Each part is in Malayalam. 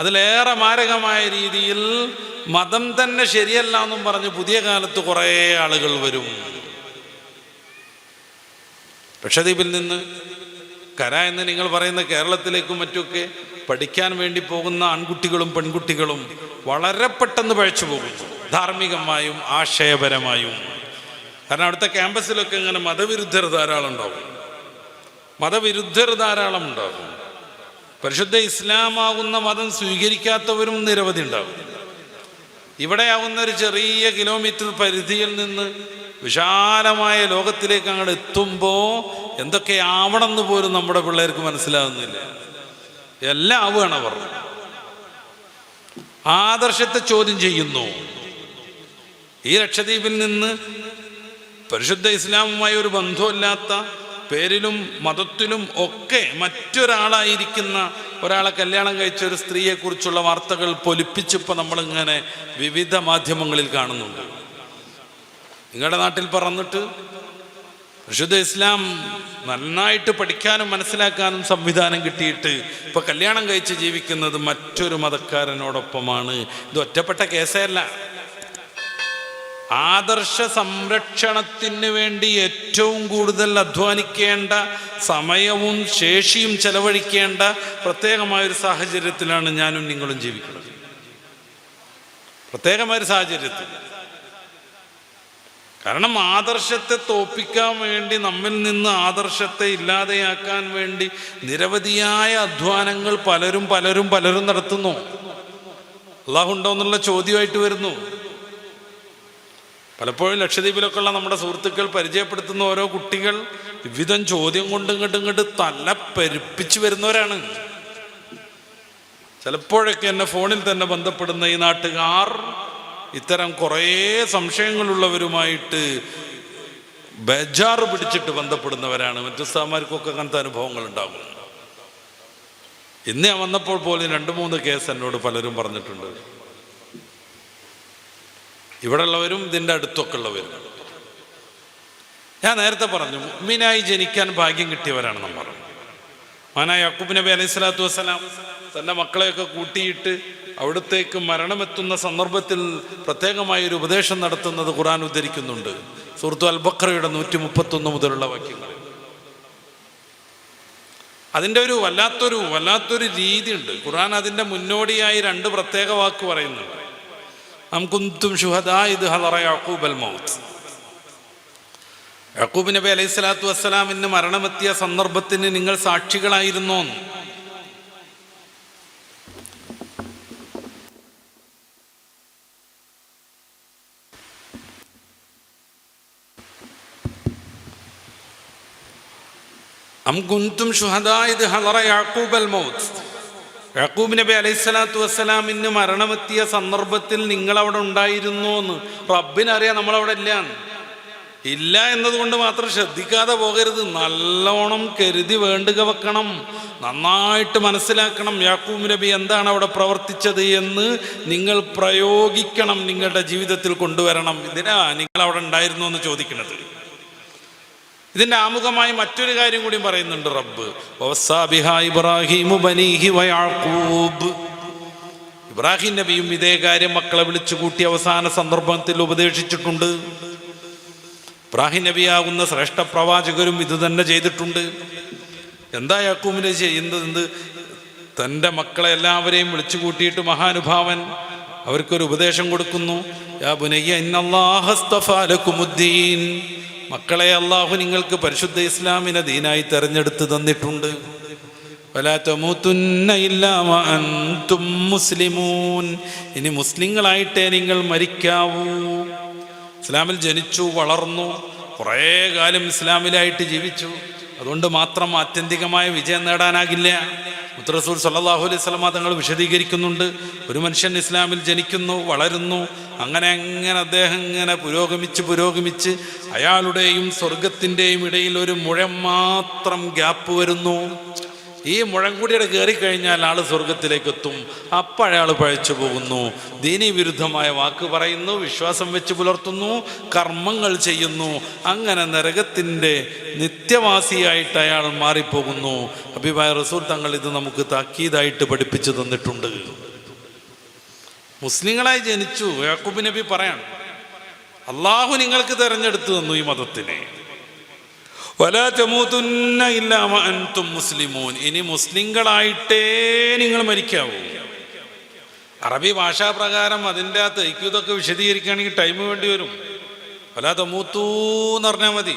അതിലേറെ മാരകമായ രീതിയിൽ മതം തന്നെ ശരിയല്ല എന്നും പറഞ്ഞ് പുതിയ കാലത്ത് കുറേ ആളുകൾ വരും. ലക്ഷദ്വീപിൽ നിന്ന് കര എന്ന് നിങ്ങൾ പറയുന്ന കേരളത്തിലേക്കും മറ്റുമൊക്കെ പഠിക്കാൻ വേണ്ടി പോകുന്ന ആൺകുട്ടികളും പെൺകുട്ടികളും വളരെ പെട്ടെന്ന് പഴച്ചു പോകും. ധാർമ്മികമായും ആശയപരമായും. കാരണം അവിടുത്തെ ക്യാമ്പസിലൊക്കെ ഇങ്ങനെ മതവിരുദ്ധർ ധാരാളം ഉണ്ടാവും. മതവിരുദ്ധർ ധാരാളം ഉണ്ടാകും പരിശുദ്ധ ഇസ്ലാമാകുന്ന മതം സ്വീകരിക്കാത്തവരും നിരവധി ഉണ്ടാകും. ഇവിടെയാവുന്ന ഒരു ചെറിയ കിലോമീറ്റർ പരിധിയിൽ നിന്ന് വിശാലമായ ലോകത്തിലേക്ക് അങ്ങോട്ട് എത്തുമ്പോൾ എന്തൊക്കെ ആവണമെന്ന് പോലും നമ്മുടെ പിള്ളേർക്ക് മനസ്സിലാകുന്നില്ല എല്ലാം ആവുകയാണ് അവർ. ആദർശത്തെ ചോദ്യം ചെയ്യുന്നു. ഈ ലക്ഷദ്വീപിൽ നിന്ന് പരിശുദ്ധ ഇസ്ലാമുമായി ഒരു ബന്ധമില്ലാത്ത പേരിലും മതത്തിലും ഒക്കെ മറ്റൊരാളായിരിക്കുന്ന ഒരാളെ കല്യാണം കഴിച്ച ഒരു സ്ത്രീയെക്കുറിച്ചുള്ള വാർത്തകൾ പൊലിപ്പിച്ചിപ്പോൾ നമ്മളിങ്ങനെ വിവിധ മാധ്യമങ്ങളിൽ കാണുന്നുണ്ട്. നിങ്ങളുടെ നാട്ടിൽ പറന്നിട്ട് വിശുദ്ധ ഇസ്ലാം നന്നായിട്ട് പഠിക്കാനും മനസ്സിലാക്കാനും സംവിധാനം കിട്ടിയിട്ട് ഇപ്പൊ കല്യാണം കഴിച്ച് ജീവിക്കുന്നത് മറ്റൊരു മതക്കാരനോടൊപ്പമാണ്. ഇത് ഒറ്റപ്പെട്ട കേസല്ല ആദർശ സംരക്ഷണത്തിന് വേണ്ടി ഏറ്റവും കൂടുതൽ അധ്വാനിക്കേണ്ട സമയവും ശേഷിയും ചെലവഴിക്കേണ്ട പ്രത്യേകമായൊരു സാഹചര്യത്തിലാണ് ഞാനും നിങ്ങളും ജീവിക്കുന്നത്. പ്രത്യേകമായൊരു സാഹചര്യത്തിൽ. കാരണം ആദർശത്തെ തോപ്പിക്കാൻ വേണ്ടി നമ്മിൽ നിന്ന് ആദർശത്തെ ഇല്ലാതെയാക്കാൻ വേണ്ടി നിരവധിയായ അധ്വാനങ്ങൾ പലരും പലരും പലരും നടത്തുന്നു. അള്ളാഹുണ്ടോ എന്നുള്ള ചോദ്യമായിട്ട് വരുന്നു. പലപ്പോഴും ലക്ഷദ്വീപിലൊക്കെ ഉള്ള നമ്മുടെ സുഹൃത്തുക്കൾ പരിചയപ്പെടുത്തുന്ന ഓരോ കുട്ടികൾ വിവിധം ചോദ്യം കൊണ്ട് ഇങ്ങോട്ട് ഇങ്ങോട്ട് തല പെരുപ്പിച്ച് വരുന്നവരാണ്. ചിലപ്പോഴൊക്കെ എന്നെ ഫോണിൽ തന്നെ ബന്ധപ്പെടുന്ന ഈ നാട്ടുകാർ ഇത്തരം കുറേ സംശയങ്ങളുള്ളവരുമായിട്ട് ബേജാറ് പിടിച്ചിട്ട് ബന്ധപ്പെടുന്നവരാണ്. മറ്റു സ്ഥാമാർക്കൊക്കെ അങ്ങനത്തെ അനുഭവങ്ങൾ ഉണ്ടാകും ഇന്ന് ഞാൻ വന്നപ്പോൾ പോലും രണ്ട് മൂന്ന് കേസ് എന്നോട് പലരും പറഞ്ഞിട്ടുണ്ട്. ഇവിടെ ഉള്ളവരും ഇതിന്റെ അടുത്തൊക്കെ ഉള്ളവരും. ഞാൻ നേരത്തെ പറഞ്ഞു മുഅ്മിനായി ജനിക്കാൻ ഭാഗ്യം കിട്ടിയവരാണ് നമ്മൾ മാനായ യക്കൂബ് നബി അലൈഹി സ്വലാത്തു വസ്സലാം തന്റെ മക്കളെയൊക്കെ കൂട്ടിയിട്ട് അവിടത്തേക്ക് മരണമെത്തുന്ന സന്ദർഭത്തിൽ പ്രത്യേകമായ ഒരു ഉപദേശം നടത്തുന്നത് ഖുറാൻ ഉദ്ധരിക്കുന്നുണ്ട്. സുഹൃത്തു അൽ ബക്രയുടെ നൂറ്റി മുപ്പത്തൊന്ന് മുതലുള്ള വാക്യങ്ങൾ. അതിന്റെ ഒരു വല്ലാത്തൊരു വല്ലാത്തൊരു രീതിയുണ്ട് ഖുറാൻ അതിന്റെ മുന്നോടിയായി രണ്ട് പ്രത്യേക വാക്ക് പറയുന്നുണ്ട്. അംകുന്തും ഷുഹദാ ഹലറ മൗത്ത്. യാക്കൂബ് നബി അലൈഹി സ്വലാത്തു വസ്സലാമിന് മരണമെത്തിയ സന്ദർഭത്തിന് നിങ്ങൾ സാക്ഷികളായിരുന്നോ അം കുന്തും ഷുഹദാ ഹലറ മൗത്ത്. യാക്കൂബ് നബി അലൈഹിസ്സലാത്തു വസ്സലാമിന് മരണമെത്തിയ സന്ദർഭത്തിൽ നിങ്ങൾ അവിടെ ഉണ്ടായിരുന്നു എന്ന് റബ്ബിനറിയാം നമ്മളവിടെ ഇല്ല ഇല്ല എന്നതുകൊണ്ട് മാത്രം ശ്രദ്ധിക്കാതെ പോകരുത്. നല്ലോണം കരുതി വേണ്ടുക വെക്കണം. നന്നായിട്ട് മനസ്സിലാക്കണം യാക്കൂബ് നബി എന്താണ് അവിടെ പ്രവർത്തിച്ചത് എന്ന് നിങ്ങൾ പ്രയോഗിക്കണം നിങ്ങളുടെ ജീവിതത്തിൽ കൊണ്ടുവരണം. ഇതിനാ നിങ്ങൾ അവിടെ ഉണ്ടായിരുന്നു എന്ന് ചോദിക്കുന്നത്. ഇതിന്റെ ആമുഖമായി മറ്റൊരു കാര്യം കൂടി പറയുന്നുണ്ട് റബ്ബ്. ഇബ്രാഹിം നബിയും ഇതേ കാര്യം മക്കളെ വിളിച്ചു കൂട്ടി അവസാന സന്ദർഭത്തിൽ ഉപദേശിച്ചിട്ടുണ്ട്. ഇബ്രാഹിം നബിയാകുന്ന ശ്രേഷ്ഠ പ്രവാചകരും ഇത് തന്നെ ചെയ്തിട്ടുണ്ട്. എന്താ യാക്കൂമിനെ ചെയ്യുന്നത്? തന്റെ മക്കളെ എല്ലാവരെയും വിളിച്ചു കൂട്ടിയിട്ട് മഹാനുഭാവൻ അവർക്കൊരു ഉപദേശം കൊടുക്കുന്നു. യാ മക്കളെ അള്ളാഹു നിങ്ങൾക്ക് പരിശുദ്ധ ഇസ്ലാമിനെ ദീനായി തെരഞ്ഞെടുത്ത് തന്നിട്ടുണ്ട്. മുസ്ലിമൂൻ. ഇനി മുസ്ലിങ്ങളായിട്ടേ നിങ്ങൾ മരിക്കാവൂ. ഇസ്ലാമിൽ ജനിച്ചു വളർന്നു കുറേ കാലം ഇസ്ലാമിലായിട്ട് ജീവിച്ചു. അതുകൊണ്ട് മാത്രം ആത്യന്തികമായ വിജയം നേടാനാകില്ല. മുത്തറസൂൽ സല്ലാഹു അലൈഹി സ്വലമ തങ്ങൾ വിശദീകരിക്കുന്നുണ്ട്. ഒരു മനുഷ്യൻ ഇസ്ലാമിൽ ജനിക്കുന്നു വളരുന്നു അങ്ങനെ അങ്ങനെ അദ്ദേഹം ഇങ്ങനെ പുരോഗമിച്ച് പുരോഗമിച്ച് അയാളുടെയും സ്വർഗത്തിന്റെയും ഇടയിൽ ഒരു മുഴം മാത്രം ഗ്യാപ്പ് വരുന്നു. ഈ മുഴങ്കുടിയുടെ കയറിക്കഴിഞ്ഞാൽ ആൾ സ്വർഗത്തിലേക്ക് എത്തും അപ്പോഴയാൾ പഴച്ചു പോകുന്നു. ദീനി വിരുദ്ധമായ വാക്ക് പറയുന്നു വിശ്വാസം വെച്ച് പുലർത്തുന്നു കർമ്മങ്ങൾ ചെയ്യുന്നു. അങ്ങനെ നരകത്തിന്റെ നിത്യവാസിയായിട്ട് അയാൾ മാറിപ്പോകുന്നു. അഭിപ്രായ റസൂൽ തങ്ങൾ ഇത് നമുക്ക് താക്കീതായിട്ട് പഠിപ്പിച്ചു തന്നിട്ടുണ്ട്. മുസ്ലിങ്ങളായി ജനിച്ചു യാക്കൂബ് നബി പറയാണ് അള്ളാഹു നിങ്ങൾക്ക് തിരഞ്ഞെടുത്തു തന്നു ഈ മതത്തിനെ. വലാ തമൂതുന്ന ഇല്ലാ അൻതും മുസ്ലിമൂൻ. ഇനി മുസ്ലിങ്ങളായിട്ടേ നിങ്ങൾ മരിക്കാവൂ. അറബി ഭാഷാ പ്രകാരം അതിന്റെ ആ തൈക്യൂതൊക്കെ വിശദീകരിക്കുകയാണെങ്കിൽ ടൈം വേണ്ടി വരും. വലാ തമൂത്തൂ എന്ന് പറഞ്ഞാൽ മതി.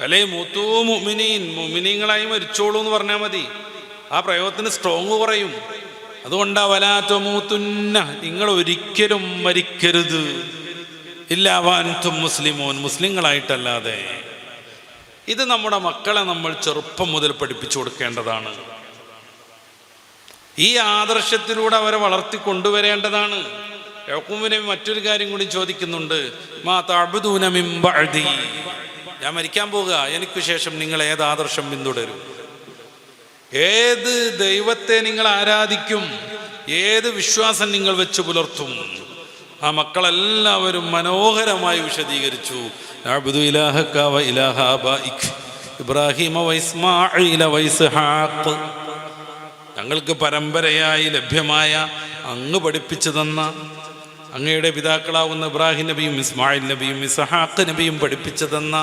അല്ലേ മൂത്തൂ മുമിനീൻ മുമിനീങ്ങളായി മരിച്ചോളൂ എന്ന് പറഞ്ഞാൽ മതി. ആ പ്രയോഗത്തിന് സ്ട്രോങ് കുറയും അതുകൊണ്ടാ വലാ തമൂത്തുന്ന നിങ്ങൾ ഒരിക്കലും മരിക്കരുത്. ഇല്ല വാൻതും മുസ്ലിമോൻ. മുസ്ലിങ്ങളായിട്ടല്ലാതെ. ഇത് നമ്മുടെ മക്കളെ നമ്മൾ ചെറുപ്പം മുതൽ പഠിപ്പിച്ചു കൊടുക്കേണ്ടതാണ്. ഈ ആദർശത്തിലൂടെ അവരെ വളർത്തി കൊണ്ടുവരേണ്ടതാണ്. യഹൂബിനെ മറ്റൊരു കാര്യം കൂടി ചോദിക്കുന്നുണ്ട്. മാ ഞാൻ മരിക്കാൻ പോകുക എനിക്ക് ശേഷം നിങ്ങൾ ഏത് ആദർശം പിന്തുടരും? ഏത് ദൈവത്തെ നിങ്ങൾ ആരാധിക്കും? ഏത് വിശ്വാസം നിങ്ങൾ വെച്ച് പുലർത്തും? ആ മക്കളെല്ലാവരും മനോഹരമായി വിശദീകരിച്ചു. നഅബ്ദു ഇലാഹക വ ഇലാഹ ആബായിക് ഇബ്രാഹിമ വ ഇസ്മാഈല വ ഇസ്ഹാഖ് ഞങ്ങൾക്ക് പരമ്പരയായി ലഭ്യമായ അങ്ങ് പഠിപ്പിച്ചു തന്ന അങ്ങയുടെ പിതാക്കളാവുന്ന ഇബ്രാഹിം നബിയും ഇസ്മായിൽ നബിയും ഇസ്ഹാഖ് നബിയും പഠിപ്പിച്ചു തന്ന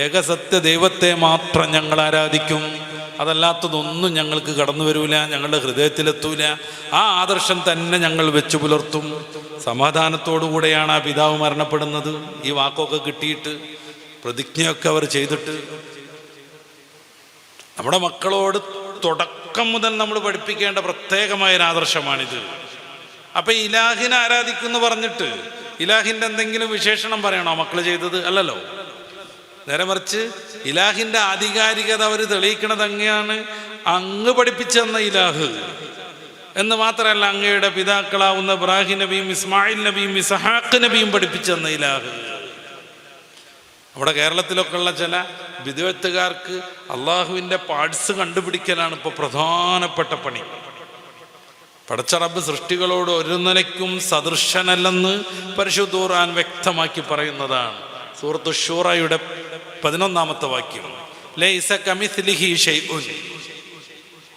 ഏകസത്യ ദൈവത്തെ മാത്രം ഞങ്ങൾ ആരാധിക്കും. അതല്ലാത്തതൊന്നും ഞങ്ങൾക്ക് കടന്നു വരൂല ഞങ്ങളുടെ ഹൃദയത്തിലെത്തൂല. ആ ആദർശം തന്നെ ഞങ്ങൾ വെച്ചു പുലർത്തും. സമാധാനത്തോടു കൂടെയാണ് ആ പിതാവ് മരണപ്പെടുന്നത്. ഈ വാക്കൊക്കെ കിട്ടിയിട്ട് പ്രതിജ്ഞയൊക്കെ അവർ ചെയ്തിട്ട് നമ്മുടെ മക്കളോട് തുടക്കം മുതൽ നമ്മൾ പഠിപ്പിക്കേണ്ട പ്രത്യേകമായ ഒരു ആദർശമാണിത്. അപ്പൊ ഇലാഹിനെ ആരാധിക്കുന്നു പറഞ്ഞിട്ട് ഇലാഹിന്റെ എന്തെങ്കിലും വിശേഷണം പറയണോ? മക്കൾ ചെയ്തത് അല്ലല്ലോ? നേരെ മറിച്ച് ഇലാഹിന്റെ ആധികാരികത അവർ തെളിയിക്കണത് അങ്ങയാണ് അങ്ങ് പഠിപ്പിച്ചെന്ന ഇലാഹ്. എന്ന് മാത്രമല്ല അങ്ങയുടെ പിതാക്കളാവുന്ന ഇബ്രാഹിം നബിയും ഇസ്മായിൽ നബിയും ഇസഹാക്ക് നബിയും പഠിപ്പിച്ചെന്ന ഇലാഹ്. നമ്മുടെ കേരളത്തിലൊക്കെ ഉള്ള ചില വിദഗ്ധക്കാർക്ക് അള്ളാഹുവിന്റെ പാർട്സ് കണ്ടുപിടിക്കലാണ് ഇപ്പോൾ പ്രധാനപ്പെട്ട പണി. പടച്ച റബ്ബ് സൃഷ്ടികളോട് ഒരു നിലയ്ക്കും സദൃശനല്ലെന്ന് പരിശുദ്ധൂറാൻ വ്യക്തമാക്കി പറയുന്നതാണ്. സൂറത്തു ഷൂറയുടെ പതിനൊന്നാമത്തെ വാക്യം.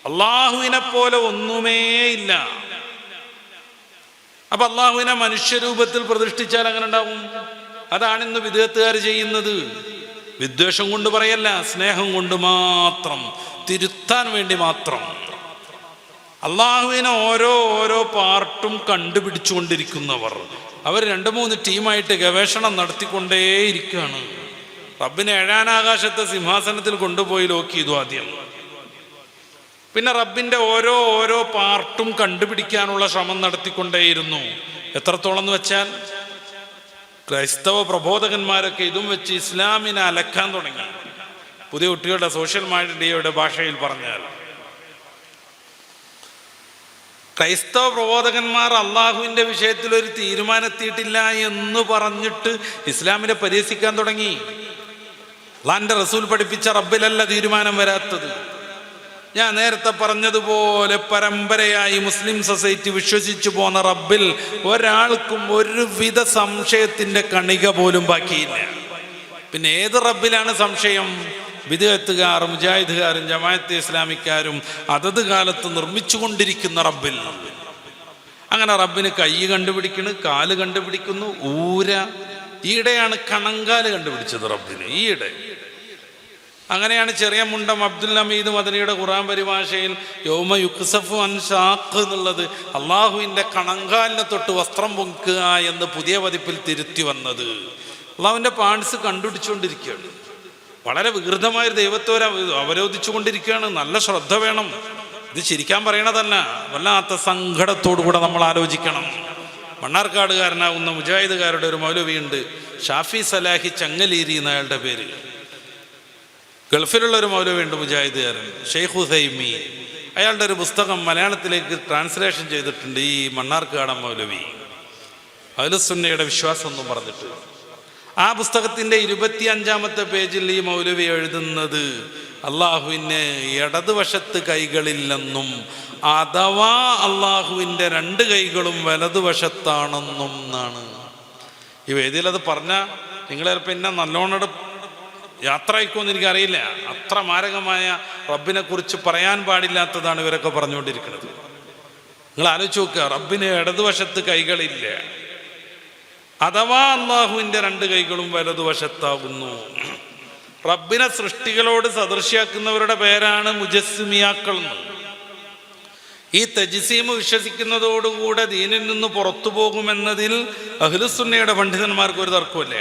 അള്ളാഹുവിനെ പോലെ ഒന്നുമേ ഇല്ല അപ്പൊ അള്ളാഹുവിനെ മനുഷ്യരൂപത്തിൽ പ്രതിഷ്ഠിച്ചാൽ അങ്ങനെ ഉണ്ടാവും അതാണ് ഇന്ന് വിദേഹത്തുകാർ ചെയ്യുന്നത്. വിദ്വേഷം കൊണ്ട് പറയല്ല സ്നേഹം കൊണ്ട് മാത്രം തിരുത്താൻ വേണ്ടി മാത്രം. അള്ളാഹുവിനെ ഓരോ ഓരോ പാർട്ടും കണ്ടുപിടിച്ചുകൊണ്ടിരിക്കുന്നവർ. അവർ രണ്ട് മൂന്ന് ടീമായിട്ട് ഗവേഷണം നടത്തിക്കൊണ്ടേയിരിക്കുകയാണ്. റബ്ബിനെ ഏഴാനാകാശത്തെ സിംഹാസനത്തിൽ കൊണ്ടുപോയി ലോക്ക് ചെയ്തു ആദ്യം. പിന്നെ റബ്ബിന്റെ ഓരോ ഓരോ പാർട്ടും കണ്ടുപിടിക്കാനുള്ള ശ്രമം നടത്തിക്കൊണ്ടേയിരുന്നു. എത്രത്തോളം എന്ന് വെച്ചാൽ ക്രൈസ്തവ പ്രബോധകന്മാരൊക്കെ ഇതും വെച്ച് ഇസ്ലാമിനെ അലക്കാൻ തുടങ്ങി. പുതിയ കുട്ടികളുടെ സോഷ്യൽ മീഡിയയുടെ ഭാഷയിൽ പറഞ്ഞാൽ. ക്രൈസ്തവ പ്രബോധകന്മാർ അള്ളാഹുവിന്റെ വിഷയത്തിൽ ഒരു തീരുമാനത്തിയിട്ടില്ല എന്ന് പറഞ്ഞിട്ട് ഇസ്ലാമിനെ പരിഹസിക്കാൻ തുടങ്ങി. അള്ളാന്റെ റസൂൽ പഠിപ്പിച്ച റബ്ബിലല്ല തീരുമാനം വരാത്തത്. ഞാൻ നേരത്തെ പറഞ്ഞതുപോലെ പരമ്പരയായി മുസ്ലിം സൊസൈറ്റി വിശ്വസിച്ചു പോന്ന റബ്ബിൽ ഒരാൾക്കും ഒരുവിധ സംശയത്തിന്റെ കണിക പോലും ബാക്കിയില്ല. പിന്നെ ഏത് റബ്ബിലാണ് സംശയം? വിദേഹത്തുകാർ മുജാഹിദുകാരും ജമാഅത്തെ ഇസ്ലാമിക്കാരും അതത് കാലത്ത് നിർമ്മിച്ചുകൊണ്ടിരിക്കുന്ന റബ്ബിൽ. അങ്ങനെ റബ്ബിന് കൈ കണ്ടുപിടിക്കുന്നു കാൽ കണ്ടുപിടിക്കുന്നു ഊര. ഈയിടെയാണ് കണങ്കാൽ കണ്ടുപിടിച്ചത് റബ്ബിന് ഈയിടെ. അങ്ങനെയാണ് ചെറിയ മുണ്ടം അബ്ദുൽ അമീദ് മദനിയുടെ ഖുറാൻ പരിഭാഷയിൽ യോമ യുക്സഫു അൻഷാഖ് എന്നുള്ളത് അള്ളാഹുവിന്റെ കണങ്കാലിനെ തൊട്ട് വസ്ത്രം പൊക്കുക എന്ന് പുതിയ പതിപ്പിൽ തിരുത്തി വന്നത്. അള്ളാഹുവിന്റെ പാൻസ് കണ്ടുപിടിച്ചുകൊണ്ടിരിക്കുകയാണ്. വളരെ വികൃതമായ ദൈവത്തോരെ അവരോധിച്ചു കൊണ്ടിരിക്കുകയാണ് നല്ല ശ്രദ്ധ വേണം. ഇത് ശരിക്കാൻ പറയണതല്ല. വല്ലാത്ത സങ്കടത്തോടു കൂടെ നമ്മൾ ആലോചിക്കണം. മണ്ണാർക്കാടുകാരനാവുന്ന മുജാഹിദുകാരുടെ ഒരു മൗലവിയുണ്ട്. ഷാഫി സലാഹി ചങ്ങലീരി എന്ന അയാളുടെ പേര്. ഗൾഫിലുള്ള ഒരു മൗലവിയുണ്ട് മുജാഹിദുകാരൻ ഷെയ്ഖ് ഹുസൈമി. അയാളുടെ ഒരു പുസ്തകം മലയാളത്തിലേക്ക് ട്രാൻസ്ലേഷൻ ചെയ്തിട്ടുണ്ട് ഈ മണ്ണാർക്കാടൻ മൗലവി. അലുസുന്നയുടെ വിശ്വാസം എന്നും പറഞ്ഞിട്ട്. ആ പുസ്തകത്തിന്റെ ഇരുപത്തി അഞ്ചാമത്തെ പേജിൽ ഈ മൗലവി എഴുതുന്നത് അള്ളാഹുവിന് ഇടതുവശത്ത് കൈകളില്ലെന്നും അഥവാ അള്ളാഹുവിന്റെ രണ്ട് കൈകളും വലതുവശത്താണെന്നും എന്നാണ്. ഈ വേദിയിൽ അത് പറഞ്ഞ ചിലപ്പോൾ പിന്നെ നല്ലോണം യാത്ര അയക്കുമെന്ന് എനിക്കറിയില്ല. അത്ര മാരകമായ റബ്ബിനെ കുറിച്ച് പറയാൻ പാടില്ലാത്തതാണ് ഇവരൊക്കെ പറഞ്ഞുകൊണ്ടിരിക്കുന്നത്. നിങ്ങൾ ആലോചിച്ച് നോക്കുക റബ്ബിന് ഇടതുവശത്ത് കൈകളില്ല അഥവാ അള്ളാഹുവിന്റെ രണ്ട് കൈകളും വലതുവശത്താകുന്നു റബ്ബിനെ സൃഷ്ടികളോട് സദൃശ്യാക്കുന്നവരുടെ പേരാണ് മുജസ്സിമിയാക്കൾ ഈ തജിസീമ് വിശ്വസിക്കുന്നതോടുകൂടെ ദീനിൽ നിന്ന് പുറത്തു പോകുമെന്നതിൽ അഹ്ലുസുന്നയുടെ പണ്ഡിതന്മാർക്ക് ഒരു തർക്കമില്ല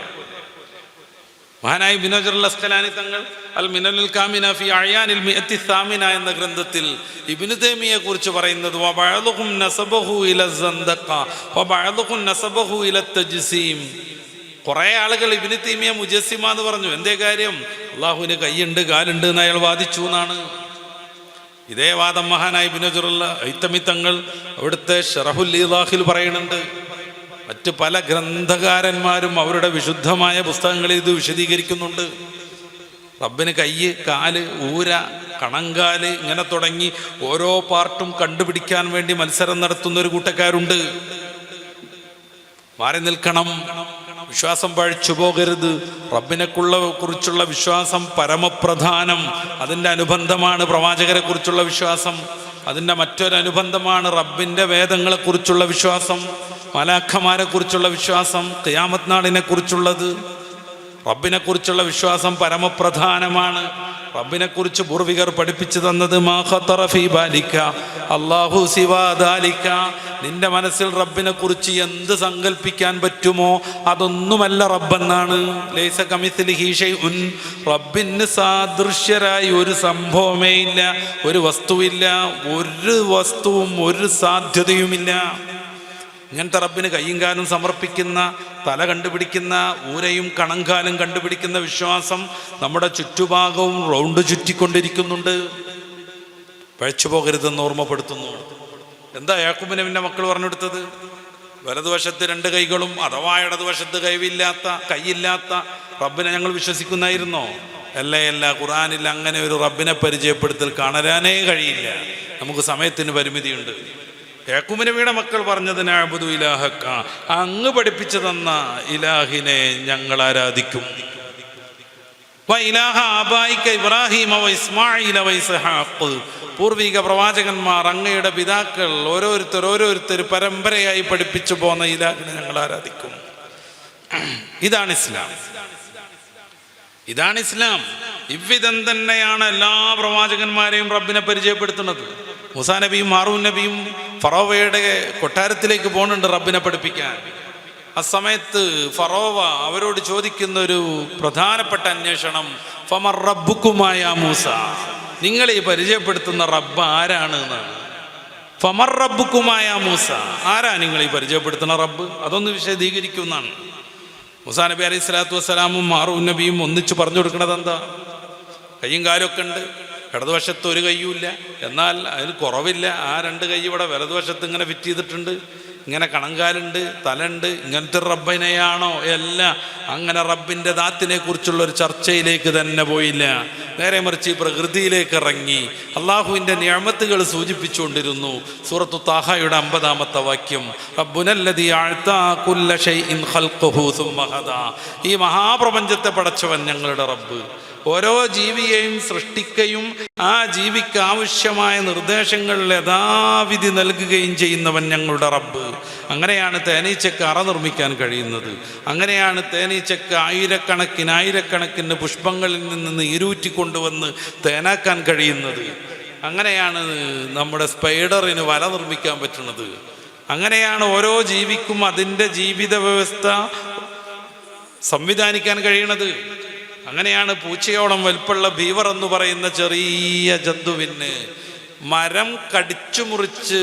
മഹാനായി ബിനോജർ അസ്കലാനി തങ്ങൾ അൽ മിനലുൽ കാമിന ഫി അയാനിൽ മിഅത്തി സാമിന എന്ന ഗ്രന്ഥത്തിൽ ഇബ്നു തൈമിയെ കുറിച്ച് പറയുന്നത് വബഅദുഹും നസബഹു ഇല സന്ദഖ വബഅദുഹും നസബഹു ഇല തജ്സീം. കുറേ ആളുകൾ ഇബ്നു തൈമിയ മുജസ്സിമ എന്ന് പറഞ്ഞു. എന്തേ കാര്യം? അള്ളാഹുവിന് കൈയുണ്ട് കാലുണ്ട് എന്ന് അയാൾ വാദിച്ചു എന്നാണ്. ഇതേ വാദം മഹാനായി ബിനോജറുള്ള ഐത്തമിത്തങ്ങൾ അവിടുത്തെ ഷറഹുൽ ഇലാഹിൽ പറയുന്നുണ്ട്. മറ്റ് പല ഗ്രന്ഥകാരന്മാരും അവരുടെ വിശുദ്ധമായ പുസ്തകങ്ങളിൽ ഇത് വിശദീകരിക്കുന്നുണ്ട്. റബ്ബിന് കയ്യ് കാൽ ഊര കണങ്കാൽ ഇങ്ങനെ തുടങ്ങി ഓരോ പാർട്ടും കണ്ടുപിടിക്കാൻ വേണ്ടി മത്സരം നടത്തുന്ന ഒരു കൂട്ടക്കാരുണ്ട്. മാറി നിൽക്കണം. വിശ്വാസം പഴിച്ചു പോകരുത്. റബ്ബിനെക്കുള്ള കുറിച്ചുള്ള വിശ്വാസം പരമപ്രധാനം. അതിന്റെ അനുബന്ധമാണ് പ്രവാചകരെ കുറിച്ചുള്ള വിശ്വാസം. അതിന്റെ മറ്റൊരനുബന്ധമാണ് റബ്ബിന്റെ വേദങ്ങളെക്കുറിച്ചുള്ള വിശ്വാസം. മലാഖമാരെ കുറിച്ചുള്ള വിശ്വാസം ഖിയാമത് നാടിനെ കുറിച്ചുള്ളത് റബ്ബിനെ കുറിച്ചുള്ള വിശ്വാസം പരമപ്രധാനമാണ്. റബ്ബിനെ കുറിച്ച് പൂർവികർ പഠിപ്പിച്ചു തന്നത് അള്ളാഹു നിന്റെ മനസ്സിൽ റബ്ബിനെ കുറിച്ച് എന്ത് സങ്കല്പിക്കാൻ പറ്റുമോ അതൊന്നുമല്ല റബ്ബെന്നാണ്. റബ്ബിന് സാദൃശ്യരായി ഒരു സംഭവമേ ഇല്ല ഒരു വസ്തുവില്ല ഒരു വസ്തുവും ഒരു സാധ്യതയുമില്ല. ഇങ്ങനത്തെ റബ്ബിന് കയ്യും കാലും സമർപ്പിക്കുന്ന തല കണ്ടുപിടിക്കുന്ന ഊരയും കണങ്കാലും കണ്ടുപിടിക്കുന്ന വിശ്വാസം നമ്മുടെ ചുറ്റുഭാഗവും റൗണ്ട് ചുറ്റിക്കൊണ്ടിരിക്കുന്നുണ്ട്. പഴച്ചു പോകരുതെന്ന് ഓർമ്മപ്പെടുത്തുന്നു. എന്താ യാക്കുബിനവിന്റെ മക്കൾ പറഞ്ഞെടുത്തത് വലതുവശത്ത് രണ്ട് കൈകളും അഥവാ ഇടതുവശത്ത് കൈവില്ലാത്ത കൈയില്ലാത്ത റബ്ബിനെ ഞങ്ങൾ വിശ്വസിക്കുന്നായിരുന്നോ? അല്ല അല്ല ഖുറാനിൽ അങ്ങനെ ഒരു റബ്ബിനെ പരിചയപ്പെടുത്തൽ കാണരാനേ കഴിയില്ല. നമുക്ക് സമയത്തിന് പരിമിതിയുണ്ട്. യാക്കുബിനവിയുടെ മക്കൾ പറഞ്ഞത് നാബുദു ഇലാഹക്ക അങ്ങ് പഠിപ്പിച്ചു തന്ന ഇലാഹിനെ ഞങ്ങൾ ആരാധിക്കും. ഇലാഹ ആബായിക്ക ഇബ്രാഹിമ വ ഇസ്മായിൽ ഇസ്ഹാഖ്. പൂർവിക പ്രവാചകന്മാർ അങ്ങയുടെ പിതാക്കൾ ഓരോരുത്തർ ഓരോരുത്തർ പരമ്പരയായി പഠിപ്പിച്ചു പോന്ന ഇലാഹിനെ ഞങ്ങൾ ആരാധിക്കും. ഇതാണ് ഇസ്ലാം. ഇതാണ് ഇസ്ലാം. ഇവ്വിധം തന്നെയാണ് എല്ലാ പ്രവാചകന്മാരെയും റബ്ബിനെ പരിചയപ്പെടുത്തുന്നത്. മുസാ നബിയും മാറൂൻ നബിയും ഫറോവയുടെ കൊട്ടാരത്തിലേക്ക് പോകുന്നുണ്ട് റബ്ബിനെ പഠിപ്പിക്കാൻ. ആ സമയത്ത് ഫറോവ അവരോട് ചോദിക്കുന്ന ഒരു പ്രധാനപ്പെട്ട അന്വേഷണം ഫമർ റബ്ബുക്കുമായ മൂസ നിങ്ങളെ പരിചയപ്പെടുത്തുന്ന റബ്ബ് ആരാണ് എന്നാണ്. ഫമർ റബ്ബുക്കുമായ മൂസ ആരാ നിങ്ങൾ ഈ പരിചയപ്പെടുത്തുന്ന റബ്ബ്? അതൊന്ന് വിശദീകരിക്കുന്നതാണ് മുസാ നബി അലൈഹി സ്വലാത്തു വസ്സലാമും മാറൂൻ നബിയും ഒന്നിച്ച് പറഞ്ഞു കൊടുക്കണത് എന്താ? കയ്യും കാലൊക്കെ ഉണ്ട്. ഇടതുവശത്ത് ഒരു കയ്യുമില്ല. എന്നാൽ അതിന് കുറവില്ല. ആ രണ്ട് കൈ ഇവിടെ വലതുവശത്ത് ഇങ്ങനെ ഫിറ്റ് ചെയ്തിട്ടുണ്ട്. ഇങ്ങനെ കണങ്കാലുണ്ട് തലണ്ട് ഇങ്ങനത്തെ റബ്ബിനെയാണോ എല്ലാം. അങ്ങനെ റബ്ബിന്റെ ദാത്തിനെ കുറിച്ചുള്ള ഒരു ചർച്ചയിലേക്ക് തന്നെ പോയില്ല. നേരെ മറിച്ച് പ്രകൃതിയിലേക്ക് ഇറങ്ങി. അള്ളാഹുവിന്റെ നിയമത്തുകൾ സൂചിപ്പിച്ചുകൊണ്ടിരുന്നു. സൂറത്തു താഹയുടെ അമ്പതാമത്തെ വാക്യം റബ്ബുനല്ലതി ഈ മഹാപ്രപഞ്ചത്തെ പടച്ചവൻ ഞങ്ങളുടെ റബ്ബ്. ഓരോ ജീവിയെയും സൃഷ്ടിക്കുകയും ആ ജീവിക്ക് ആവശ്യമായ നിർദ്ദേശങ്ങൾ യഥാവിധി നൽകുകയും ചെയ്യുന്നവൻ ഞങ്ങളുടെ റബ്ബ്. അങ്ങനെയാണ് തേനീച്ചക്ക് അറ നിർമ്മിക്കാൻ കഴിയുന്നത്. അങ്ങനെയാണ് തേനീച്ചക്ക് ആയിരക്കണക്കിന് ആയിരക്കണക്കിന് പുഷ്പങ്ങളിൽ നിന്ന് നീരൂറ്റി കൊണ്ടുവന്ന് തേനാക്കാൻ കഴിയുന്നത്. അങ്ങനെയാണ് നമ്മുടെ സ്പൈഡറിന് വല നിർമ്മിക്കാൻ പറ്റുന്നത്. അങ്ങനെയാണ് ഓരോ ജീവിക്കും അതിന്റെ ജീവിത വ്യവസ്ഥ സംവിധാനിക്കാൻ കഴിയണത് അങ്ങനെയാണ് പൂച്ചയോളം വലുപ്പുള്ള ഭീവർ എന്ന് പറയുന്ന ചെറിയ ജന്തുവിന് മരം കടിച്ചു മുറിച്ച്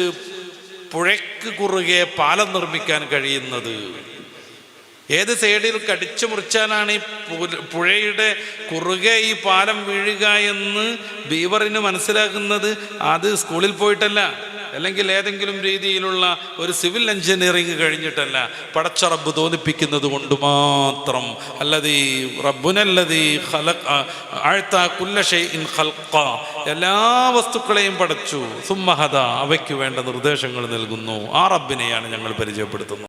പുഴയ്ക്ക് കുറുകെ പാലം നിർമ്മിക്കാൻ കഴിയുന്നത്. ഏത് സൈഡിൽ കടിച്ചു മുറിച്ചാലാണ് ഈ പുഴയുടെ കുറുകെ ഈ പാലം വീഴുക എന്ന് ബീവറിന് മനസ്സിലാക്കുന്നത് അത് സ്കൂളിൽ പോയിട്ടല്ല. അല്ലെങ്കിൽ ഏതെങ്കിലും രീതിയിലുള്ള ഒരു സിവിൽ എഞ്ചിനീയറിംഗ് കഴിഞ്ഞിട്ടല്ല പടച്ച റബ്ബ് തോന്നിപ്പിക്കുന്നത് കൊണ്ട് മാത്രം. അല്ലതീ റബ്ബുനല്ലതീ ഖലഖ ആഴ്ത്ത കുല്ലഷെ ഇൻ ഹൽക്ക എല്ലാ വസ്തുക്കളെയും പടച്ചു. സുമ്മഹദ അവയ്ക്ക് വേണ്ട നിർദ്ദേശങ്ങൾ നൽകുന്നു. ആ റബ്ബിനെയാണ് ഞങ്ങൾ പരിചയപ്പെടുത്തുന്നത്.